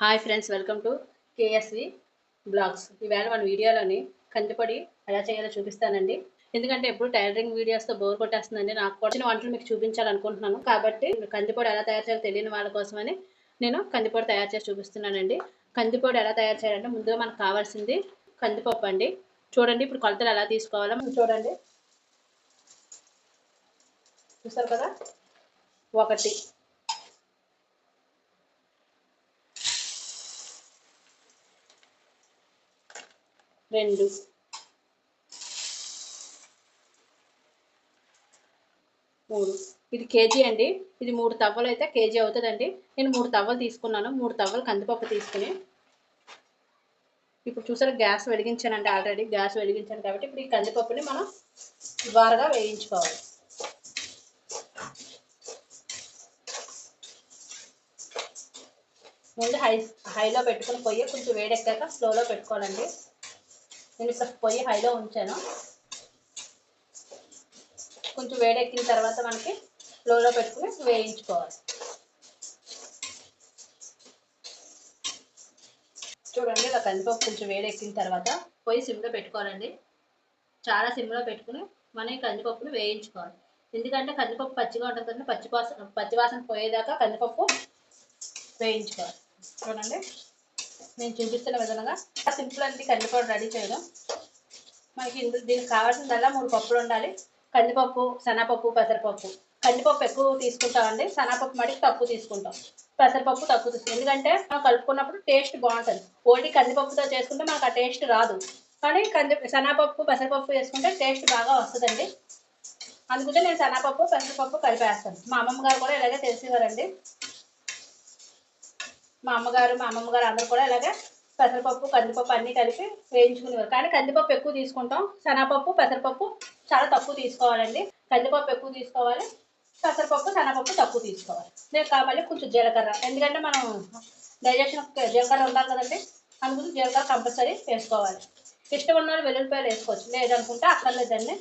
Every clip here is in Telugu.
Hi friends welcome to KSV blogs. ఈవేళ మన వీడియోలోని కందిపొడి ఎలా చేయాలో చూపిస్తానండి. ఎందుకంటే ఎప్పుడు టైలరింగ్ వీడియోస్తో బోర్ కొట్టేస్తుందండి. నాకు కూడా వచ్చిన వంటలు మీకు చూపించాలనుకుంటున్నాను. కాబట్టి కందిపొడి ఎలా తయారు చేయాలో తెలియని వాళ్ళ కోసమని నేను కందిపొడి తయారు చేసి చూపిస్తున్నానండి. కందిపొడి ఎలా తయారు చేయాలంటే ముందుగా మనకు కావాల్సింది కందిపప్పు అండి. చూడండి ఇప్పుడు కొలతలు ఎలా తీసుకోవాలో చూడండి. చూస్తారు కదా? ఒకటి. రెండు. మూడు. ఇది కేజీ అండి. ఇది మూడు తవ్వలు అయితే కేజీ అవుతుందండి. నేను మూడు తవ్వలు తీసుకున్నాను. మూడు తవ్వలు కందిపప్పు తీసుకుని. ఇప్పుడు చూసారా గ్యాస్ వెలిగించానండి ఆల్రెడీ. గ్యాస్ వెలిగించాను కాబట్టి ఇప్పుడు ఈ కందిపప్పుని మనం ద్వారగా వేయించుకోవాలి. ముందు హై హైలో పెట్టుకుని పొయ్యి కొంచెం వేడెక్కాక స్లోలో పెట్టుకోవాలండి. నేను ఇక్కడ పొయ్యి హైలో ఉంచాను. కొంచెం వేడెక్కిన తర్వాత మనకి లోలో పెట్టుకుని వేయించుకోవాలి. చూడండి ఇలా కందిపప్పు కొంచెం వేడెక్కిన తర్వాత పొయ్యి సిమ్లో పెట్టుకోవాలండి. చాలా సిమ్లో పెట్టుకుని మనం ఈ వేయించుకోవాలి. ఎందుకంటే కందిపప్పు పచ్చిగా ఉంటుంది కదండి పచ్చివాసన పచ్చివాసన పోయేదాకా కందిపప్పు వేయించుకోవాలి. చూడండి. నేను చూపిస్తున్న విధంగా సింపుల్ అండి కందిపప్పు రెడీ చేయడం. మనకి ఇందులో దీనికి కావాల్సిందల్లా మూడు పప్పులు ఉండాలి. కందిపప్పు శనగపప్పు పెసరపప్పు. కందిపప్పు ఎక్కువ తీసుకుంటామండి. శనగపప్పు మటుకు తక్కువ తీసుకుంటాం. పెసరపప్పు తక్కువ తీసుకుంటాం. ఎందుకంటే మనం కలుపుకున్నప్పుడు టేస్ట్ బాగుంటుంది. ఓన్లీ కందిపప్పుతో చేసుకుంటే మనకు ఆ టేస్ట్ రాదు. కానీ కంది శనగపప్పు పెసరపప్పు వేసుకుంటే టేస్ట్ బాగా వస్తుందండి. అందుకుంటే నేను శనగపప్పు పెసరపప్పు కలిపేస్తాను. మా అమ్మమ్మ గారు కూడా ఇలాగే తెలిసేవారండి మా అమ్మగారు మా అమ్మమ్మ గారు అందరూ కూడా ఇలాగే పెసరపప్పు కందిపప్పు అన్నీ కలిపి వేయించుకునేవారు. కానీ కందిపప్పు ఎక్కువ తీసుకుంటాం. శనగపప్పు పెసరపప్పు చాలా తక్కువ తీసుకోవాలండి. కందిపప్పు ఎక్కువ తీసుకోవాలి. పెసరపప్పు శనగపప్పు తక్కువ తీసుకోవాలి. నేను కావాలి కొంచెం జీలకర్ర. ఎందుకంటే మనం డైజెషన్ జీలకర్ర ఉండాలి కదండి. అందుకు జీలకర్ర కంపల్సరీ వేసుకోవాలి. ఇష్టం ఉన్న వాళ్ళు వెల్లుల్లిపాయలు వేసుకోవచ్చు. లేదనుకుంటే అక్కర్లేదండి.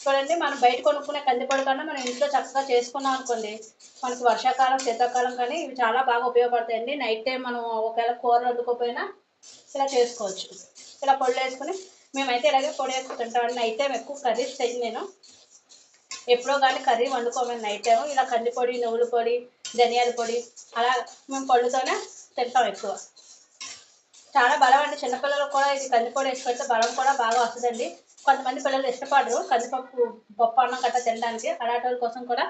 చూడండి మనం బయట కొనుక్కునే కందిపొడి కన్నా మనం ఇంట్లో చక్కగా చేసుకున్నాం అనుకోండి మనకి వర్షాకాలం శీతాకాలం కానీ ఇవి చాలా బాగా ఉపయోగపడతాయండి. నైట్ టైం మనం ఒకవేళ కూరలు వండుకోపోయినా ఇలా చేసుకోవచ్చు. ఇలా పొడి వేసుకుని మేమైతే ఇలాగే పొడి వేసుకుని తింటామండి నైట్ టైం ఎక్కువ కర్రీస్ చెయ్యి నేను. ఎప్పుడో కానీ కర్రీ వండుకోమని నైట్ టైం ఇలా కందిపొడి నువ్వుల పొడి ధనియాల పొడి అలా మేము పళ్ళుతోనే తింటాం ఎక్కువ. చాలా బలం అండి. చిన్నపిల్లలకు కూడా ఇది కందిపొడి వేసి పెడితే బలం కూడా బాగా వస్తుందండి. కొంతమంది పిల్లలు ఇష్టపడరు. కందిపప్పు పప్పు అన్నం గట్రా తినడానికి. అలాంటి కోసం కూడా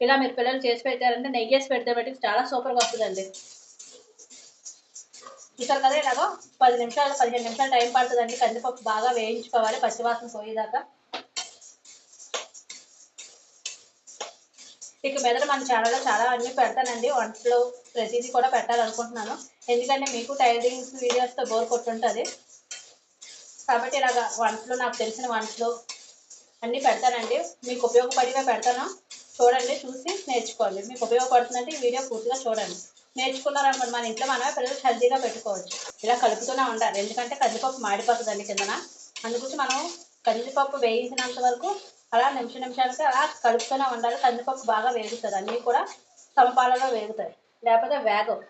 ఇలా మీరు పిల్లలు చేసి పెట్టారంటే నెయ్యి వేసి పెడితే బట్టి చాలా సూపర్గా వస్తుందండి. చూసారు కదా ఇలాగో పది నిమిషాలు పదిహేను నిమిషాలు టైం పడుతుందండి. కందిపప్పు బాగా వేయించుకోవాలి. పచ్చివాసన పోయేదాకా. ఇక మీద మన ఛానల్లో చాలా అన్ని పెడతానండి. వంటలు ప్రతిదీ కూడా పెట్టాలనుకుంటున్నాను. ఎందుకంటే మీకు టైలరింగ్ వీడియోస్తో బోర్ కొట్టుంటుంది. కాబట్టి ఇలాగ వంటలు నాకు తెలిసిన వంటలు అన్నీ పెడతానండి. మీకు ఉపయోగపడిగా పెడతాను. చూడండి చూసి నేర్చుకోండి. మీకు ఉపయోగపడుతుందంటే ఈ వీడియో పూర్తిగా చూడండి. నేర్చుకున్నారనమాట మన ఇంట్లో మనమే పిల్లలు హెల్దీగా పెట్టుకోవచ్చు. ఇలా కలుపుతూనే ఉండాలి. ఎందుకంటే కందిపప్పు మాడిపోతుందండి కిందన. అందుకొచ్చి మనం కందిపప్పు వేయించినంత వరకు అలా నిమిషం నిమిషాలకి అలా కలుపుతూనే ఉండాలి. కందిపప్పు బాగా వేగుతుంది. అన్నీ కూడా సమపాలలో వేగుతాయి. లేకపోతే వేగవు.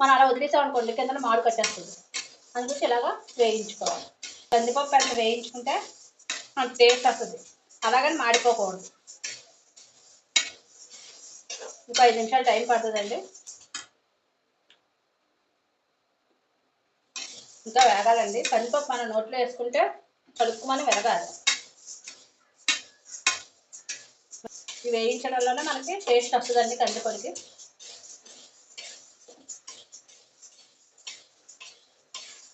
మనం అలా వదిలేసాం అనుకోండి కిందన మాడు కట్టేస్తుంది. అందుకొచ్చి ఇలాగా వేయించుకోవాలి. కందిపప్పు అంత వేయించుకుంటే అంత టేస్ట్ వస్తుంది. అలాగని మాడిపోకూడదు. ఇంకా ఐదు నిమిషాలు టైం పడుతుందండి. ఇంకా వేగాలండి. కందిపప్పు మన నోట్లో వేసుకుంటే కలుపుకొని వెరగాలి ఇవి వేయించడం మనకి టేస్ట్ వస్తుందండి కందిపొడికి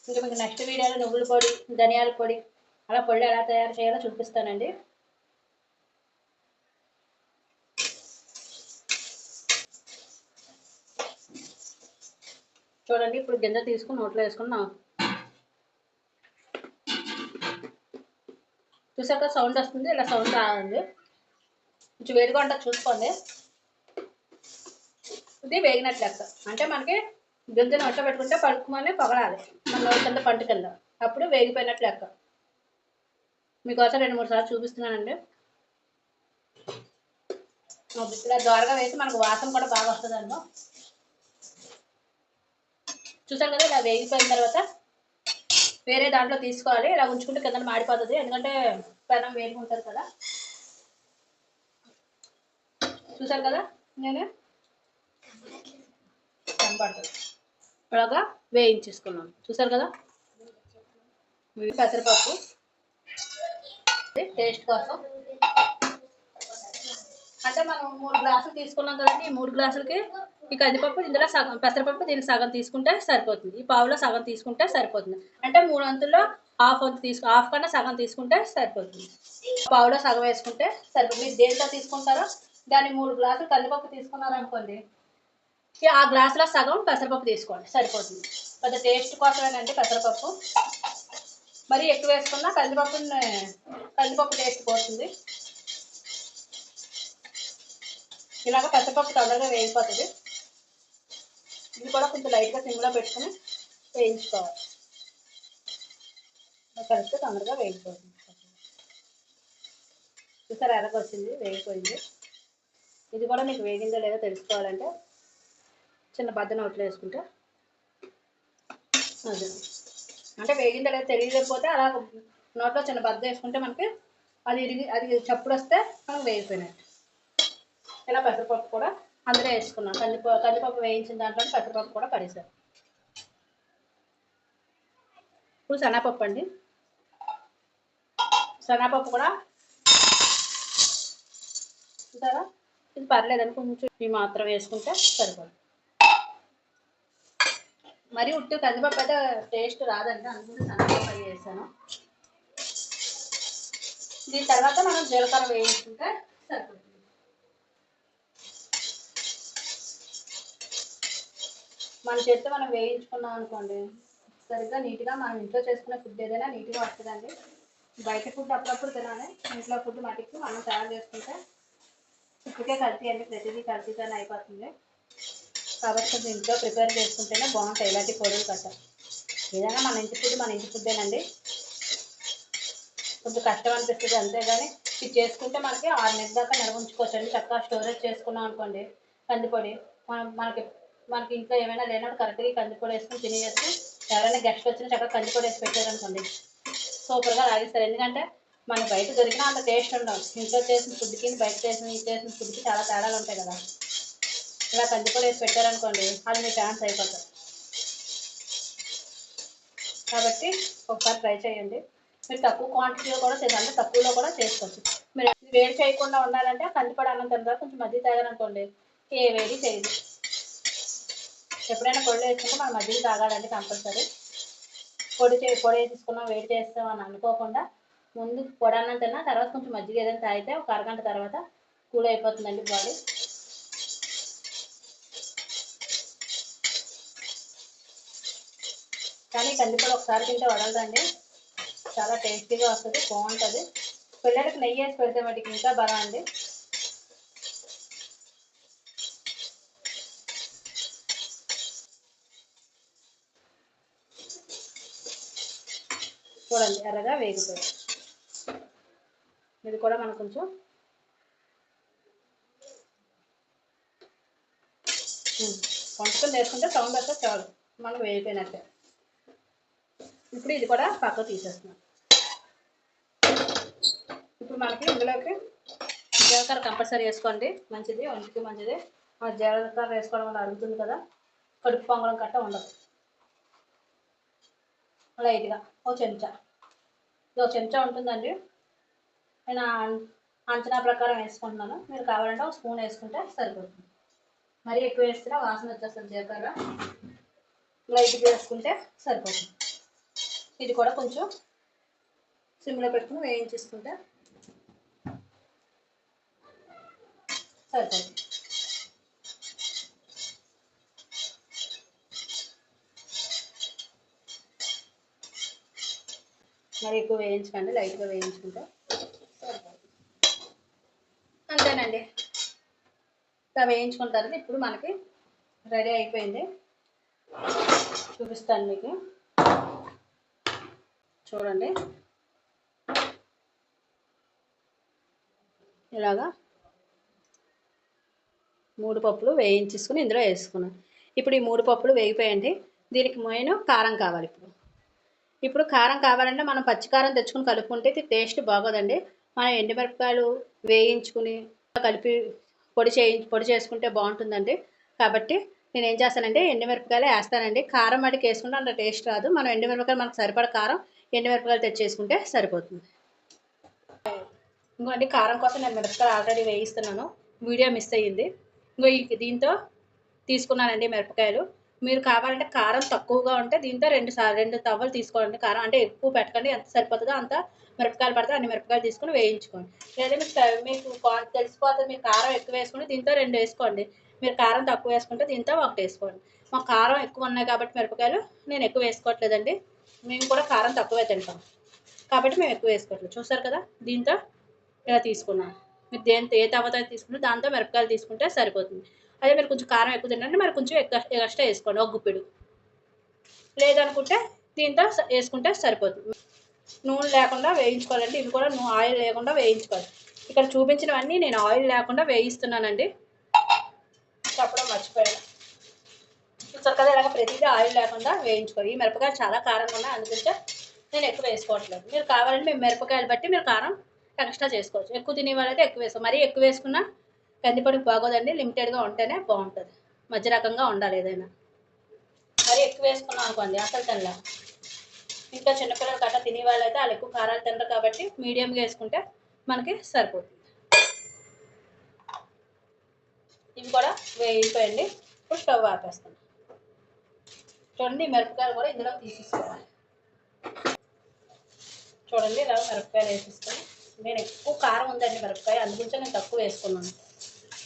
ఇంకా మీకు నెక్స్ట్ వీడియోలో నువ్వుల పొడి ధనియాల పొడి అలా పొడి ఎలా తయారు చేయాలో చూపిస్తానండి. చూడండి ఇప్పుడు గింజ తీసుకుని నోట్లో వేసుకున్నాం చూసాక సౌండ్ వస్తుంది ఇలా సౌండ్ రాదండి. కొంచెం వేడిగా ఉంటుంది చూసుకోండి. ఇది వేగినట్లు లెక్క. అంటే మనకి గింజను వంట పెట్టుకుంటే పడుకుమని పగలాలి మన నోటి కింద పంట కింద. అప్పుడు వేగిపోయినట్లు లెక్క. మీకోసం రెండు మూడు సార్లు చూపిస్తున్నానండి. ఇలా దోరగా వేసి మనకు వాసన కూడా బాగా వస్తుందండి చూసాం కదా ఇలా వేగిపోయిన తర్వాత వేరే దాంట్లో తీసుకోవాలి. ఇలా ఉంచుకుంటే కింద మాడిపోతుంది. ఎందుకంటే పెనం వేలుగా ఉంటుంది కదా. చూసారు కదా నేను? కనపడుతుంది ఇలాగా వేయించేసుకున్నాం చూసారు కదా? పెసరపప్పు. టేస్ట్ కోసం. అంటే మనం మూడు గ్లాసులు తీసుకున్నాం కదండి ఈ మూడు గ్లాసులకి ఈ కందిపప్పు ఇందులో సగం పెసరపప్పు దీనికి సగం తీసుకుంటే సరిపోతుంది. ఈ పావులో సగం తీసుకుంటే సరిపోతుంది. అంటే మూడు వంతుల్లో హాఫ్ వంతు తీసుకు హాఫ్ కన్నా సగం తీసుకుంటే సరిపోతుంది. పావులో సగం వేసుకుంటే సరిపోతుంది. మీరు దేంట్లో తీసుకుంటారో? దాన్ని మూడు గ్లాసులు కందిపప్పు తీసుకున్నారనుకోండి ఆ గ్లాసులో సగం పెసరపప్పు తీసుకోండి సరిపోతుంది. పెద్ద టేస్ట్ కోసమేనండి పెసరపప్పు. మరి ఎక్కువ వేసుకున్నా కందిపప్పు కందిపప్పు టేస్ట్ పోతుంది. ఇలాగ పెసరపప్పు తొందరగా వేగిపోతుంది. ఇది కూడా కొంచెం లైట్గా సిమ్లో పెట్టుకుని వేయించుకోవాలి. కలిపితే తొందరగా వేగిపోతుంది. చూసారు ఎరగొచ్చింది వచ్చింది వేగిపోయింది. ఇది కూడా మీకు వేగిందో లేదో తెలుసుకోవాలంటే చిన్న బద్ద నోట్లో వేసుకుంటే. అదే. అంటే వేగిందో లేదో తెలియకపోతే అలా నోట్లో చిన్న బద్ద వేసుకుంటే మనకి అది ఇరిగి అది చప్పుడు వస్తే మనం వేగిపోయినట్టు. ఇలా పెసరపప్పు కూడా అందులో వేసుకున్నాం. కందిపప్పు కందిపప్పు వేయించిన దాంట్లో పెసరపప్పు కూడా పడేసారు. ఇప్పుడు శనగపప్పు అండి. శనగపప్పు కూడా చూసారా? ఇది పర్లేదని కొంచెం ఇవి మాత్రం వేసుకుంటే సరిపోదు. మరి ఉట్టు కందిపప్పు అయితే టేస్ట్ రాదండి. అందుకని శనగపప్పు అది వేసాను దీని తర్వాత మనం జీలకర్ర వేయించుకుంటే సరిపోతుంది. మన చేతితో మనం వేయించుకున్నాం అనుకోండి సరిగ్గా నీట్గా మనం ఇంట్లో చేసుకునే ఫుడ్ ఏదైనా నీట్గా వస్తుందండి. బయట ఫుడ్ అప్పుడప్పుడు తినాలి. ఇంట్లో ఫుడ్ మటుకు మనం తయారు చేసుకుంటే ఇప్పటికే కల్తీ అండి. ప్రతిదీ కల్తీతోనే అయిపోతుంది. కాబట్టి కొంచెం ఇంట్లో ప్రిపేర్ చేసుకుంటేనే బాగుంటాయి ఇలాంటి పొడులు కట్ట. ఏదైనా మన ఇంటి ఫుడ్ మన ఇంటి ఫుడ్డేనండి. కొంచెం కష్టం అనిపిస్తుంది అంతేగాని ఇది చేసుకుంటే మనకి ఆరు నెలల దాకా నిల్వ ఉంచుకోవచ్చండి. చక్కగా స్టోరేజ్ చేసుకున్నాం అనుకోండి కందిపొడి. మనం మనకి మనకి ఇంట్లో ఏమైనా లేనప్పుడు కరెక్ట్గా కందిపొడి వేసుకుని తినేసి ఎవరైనా గెస్ట్ వచ్చినా చక్కగా కందిపొడి వేసి పెట్టారనుకోండి సూపర్గా లాగిస్తారు ఎందుకంటే మనకి బయట దొరికినా అంత టేస్ట్ ఉండవు ఇంట్లో చేసిన ఫుడ్కి బయట చేసిన చేసిన ఫుడ్కి చాలా తేడాలు ఉంటాయి కదా. ఇలా కందిపొడి వేసి పెట్టారనుకోండి అది మీ ఫ్యాన్స్ అయిపోతారు కాబట్టి ఒకసారి ట్రై చేయండి. మీరు తక్కువ క్వాంటిటీలో కూడా చేసి తక్కువలో కూడా చేసుకోవచ్చు. మీరు వేడి చేయకుండా ఉండాలంటే కందిపొడి అన్నం తర్వాత కొంచెం మధ్య తాగారనుకోండి ఏ వేడి చేయదు. ఎప్పుడైనా పొడి వేసుకుంటే మనం మజ్జిగ తాగాలండి కంపల్సరీ. పొడి చే పొడి వేసుకున్నాం వేడి చేస్తాం అని అనుకోకుండా ముందు పొడి అన్నం తిన్నా తర్వాత కొంచెం మజ్జిగ ఏదైనా తాగితే ఒక అరగంట తర్వాత కూల్ అయిపోతుందండి బాడీ. కానీ కందిపూడ ఒకసారి తింటే వడలదండి. చాలా టేస్టీగా వస్తుంది బాగుంటుంది. పిల్లలకి నెయ్యి వేసి పెడితే వాటికి ఇంకా బలం అండి. చూడండి ఎర్రగా వేగిపోయి ఇది కూడా మనం కొంచెం వంటకం వేసుకుంటే సౌండ్ వస్తే చాలు. మనం వేగిపోయినట్టే. ఇప్పుడు ఇది కూడా పక్కకు తీసేస్తున్నాం. ఇప్పుడు మనకి ఇందులోకి జీలకర్ర కంపల్సరీ వేసుకోండి. మంచిది ఒంటికి మంచిది. మన జీలకర్ర వేసుకోవడం వల్ల అరుగుతుంది కదా. కడుపు పొంగడం కట్ట ఉండదు. లైట్గా. ఓ చెంచా. ఇది ఒక చెంచా ఉంటుందండి. నేను అంచనా ప్రకారం వేసుకుంటున్నాను. మీరు కావాలంటే ఒక స్పూన్ వేసుకుంటే సరిపోతుంది. మరీ ఎక్కువ వేస్తే వాసన వచ్చేస్తుంది జీలకర్ర. లైట్గా వేసుకుంటే సరిపోతుంది. ఇది కూడా కొంచెం సిమ్లో పెట్టుకుని వేయించేసుకుంటే సరిపోతుంది. మరి ఎక్కువ వేయించకండి లైట్గా వేయించుకుంటే సరిపోతుంది. అంతేనండి. ఇలా వేయించుకున్న తర్వాత ఇప్పుడు మనకి రెడీ అయిపోయింది. చూపిస్తాను మీకు. చూడండి. ఇలాగా మూడు పప్పులు వేయించేసుకుని ఇందులో వేసుకున్నాను. ఇప్పుడు ఈ మూడు పప్పులు వేగిపోయండి దీనికి మెయిన్ కారం కావాలి ఇప్పుడు. ఇప్పుడు కారం కావాలంటే మనం పచ్చికారం తెచ్చుకుని కలుపుకుంటే ఇది టేస్ట్ బాగోదండి. మనం ఎండుమిరపకాయలు వేయించుకుని కలిపి పొడి చేయి పొడి చేసుకుంటే బాగుంటుందండి. కాబట్టి నేను ఏం చేస్తానంటే ఎండుమిరపకాయలు వేస్తానండి. కారం మటుకు వేసుకుంటే అంత టేస్ట్ రాదు. మనం ఎండుమిరపకాయలు మనకు సరిపడ కారం ఎండుమిరపకాయలు తెచ్చేసుకుంటే సరిపోతుంది. ఇంకోండి కారం కోసం నేను మిరపకాయలు ఆల్రెడీ వేయిస్తున్నాను. వీడియో మిస్ అయ్యింది. ఇంకో ఈ దీంతో తీసుకున్నానండి మిరపకాయలు. మీరు కావాలంటే కారం తక్కువగా ఉంటే దీంతో రెండు సార్లు రెండు తవ్వలు తీసుకోండి. కారం అంటే ఎక్కువ పెట్టకండి. ఎంత సరిపోతుందో అంత మిరపకాయలు పడితే అన్ని మిరపకాయలు తీసుకొని వేయించుకోండి. లేదా మీకు మీకు తెలిసిపోతుంది మీరు కారం ఎక్కువ వేసుకుని దీంతో రెండు వేసుకోండి. మీరు కారం తక్కువ వేసుకుంటే దీంతో ఒకటి వేసుకోండి. మా కారం ఎక్కువ ఉన్నాయి కాబట్టి మిరపకాయలు నేను ఎక్కువ వేసుకోవట్లేదండి. మేము కూడా కారం తక్కువే తింటాం. కాబట్టి మేము ఎక్కువ వేసుకోవట్లేదు. చూసారు కదా? దీంతో ఇలా తీసుకున్నాను మీరు దేంతో ఏ తవ్వతో తీసుకుంటే దాంతో మిరపకాయలు తీసుకుంటే సరిపోతుంది. అదే మీరు కొంచెం కారం ఎక్కువ తింటే మరి కొంచెం ఎక్కువ ఎక్స్ట్రా వేసుకోండి. ఒక గుప్పిడు. లేదనుకుంటే దీంతో వేసుకుంటే సరిపోతుంది. నూనె లేకుండా వేయించుకోవాలండి. ఇవి కూడా నూనె ఆయిల్ లేకుండా వేయించుకోవాలి. ఇక్కడ చూపించినవన్నీ నేను ఆయిల్ లేకుండా వేయిస్తున్నానండి. చెప్పడం మర్చిపోయాను. చూసారు కదా ఇలాగ ప్రతిదీ ఆయిల్ లేకుండా వేయించుకోవాలి. ఈ మిరపకాయలు చాలా కారంగా ఉన్నాయి. అందుకే నేను ఎక్కువ వేసుకోవట్లేదు. మీరు కావాలంటే మేము మిరపకాయలు బట్టి మీరు కారం ఎక్స్ట్రా చేసుకోవచ్చు. ఎక్కువ తినే వాళ్ళైతే ఎక్కువ వేసుకో మరీ ఎక్కువ వేసుకున్నా కందిపొడికి బాగోదండి. లిమిటెడ్గా ఉంటేనే బాగుంటుంది. మధ్య రకంగా ఉండాలి ఏదైనా. మరీ ఎక్కువ వేసుకున్నాం అనుకోండి అసలు తినలా. ఇంకా చిన్నపిల్లలు గట్రా తినే వాళ్ళైతే వాళ్ళు ఎక్కువ కారాలు తినరు కాబట్టి మీడియంగా వేసుకుంటే మనకి సరిపోతుంది. ఇవి కూడా వేయిపోయండి ఇప్పుడు స్టవ్ ఆపేస్తాను చూడండి మిరపకాయలు కూడా ఇందులో తీసేసుకోవాలి. చూడండి ఇలా మిరపకాయలు వేసేసుకొని నేను ఎక్కువ కారం ఉందండి మిరపకాయ అందుగురించే నేను తక్కువ వేసుకున్నాను.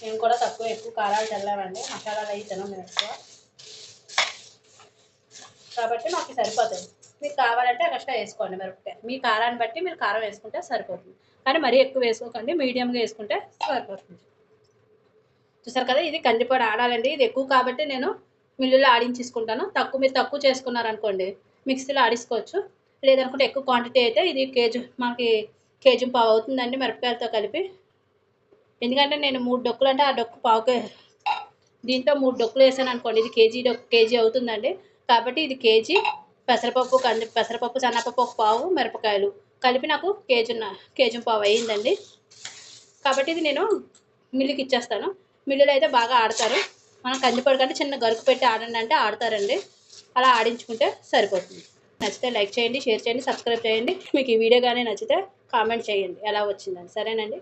మేము కూడా తక్కువ ఎక్కువ కారాలు చల్లామండి మసాలాలు అవి తినం ఎక్కువ కాబట్టి మాకు సరిపోతుంది. మీకు కావాలంటే ఎక్స్ట్రా వేసుకోండి మిరపకాయ. మీ కారాన్ని బట్టి మీరు కారం వేసుకుంటే సరిపోతుంది. కానీ మరీ ఎక్కువ వేసుకోకండి మీడియంగా వేసుకుంటే సరిపోతుంది. చూసారు కదా ఇది కందిపొడి ఆడాలండి. ఇది ఎక్కువ కాబట్టి నేను మిల్లులో ఆడించేసుకుంటాను. తక్కువ మీరు తక్కువ చేసుకున్నారనుకోండి మిక్సీలో ఆడించుకోవచ్చు లేదనుకుంటే ఎక్కువ క్వాంటిటీ అయితే ఇది కేజీ మనకి కేజీ పావు అవుతుందండి మిరపకాయలతో కలిపి. ఎందుకంటే నేను మూడు డొక్కులు అంటే ఆ డొక్కు పావుకే దీంతో మూడు డొక్కులు వేసాను అనుకోండి ఇది కేజీ డొక్కు కేజీ అవుతుందండి. కాబట్టి ఇది కేజీ పెసరపప్పు కంది పెసరపప్పు సన్నపప్పు ఒక పావు మిరపకాయలు కలిపి నాకు కేజీ కేజీ పావు అయ్యిందండి. కాబట్టి ఇది నేను మిల్లుకి ఇచ్చేస్తాను. మిల్లులో అయితే బాగా ఆడతారు. మనం కందిపొడి కంటే చిన్న గరుకు పెట్టి ఆడండి అంటే ఆడతారండి. అలా ఆడించుకుంటే సరిపోతుంది. నచ్చితే లైక్ చేయండి షేర్ చేయండి సబ్స్క్రైబ్ చేయండి. మీకు ఈ వీడియో కానీ నచ్చితే కామెంట్ చేయండి. ఎలా వచ్చిందని. సరేనండి?